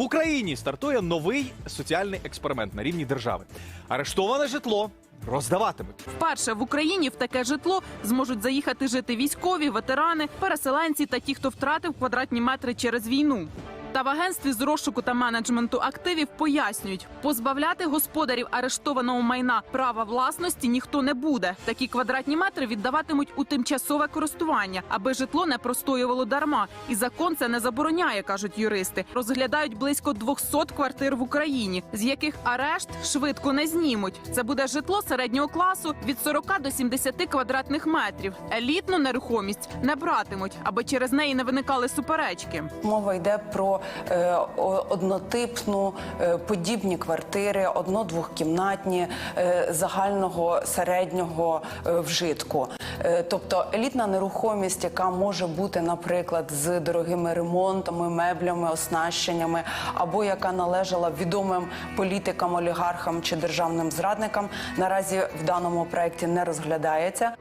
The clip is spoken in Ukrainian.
В Україні стартує новий соціальний експеримент на рівні держави. Арештоване житло роздаватимуть. Вперше в Україні в таке житло зможуть заїхати жити військові, ветерани, переселенці та ті, хто втратив квадратні метри через війну. Та в агентстві з розшуку та менеджменту активів пояснюють, позбавляти господарів арештованого майна права власності ніхто не буде. Такі квадратні метри віддаватимуть у тимчасове користування, аби житло не простоювало дарма. І закон це не забороняє, кажуть юристи. Розглядають близько 200 квартир в Україні, з яких арешт швидко не знімуть. Це буде житло середнього класу від 40 до 70 квадратних метрів. Елітну нерухомість не братимуть, аби через неї не виникали суперечки. Мова йде про е, однотипну е, подібні квартири, одно-двохкімнатні е, загального середнього вжитку. Тобто елітна нерухомість, яка може бути, наприклад, з дорогими ремонтами, меблями, оснащеннями, або яка належала відомим політикам, олігархам чи державним зрадникам, наразі в даному проєкті не розглядається.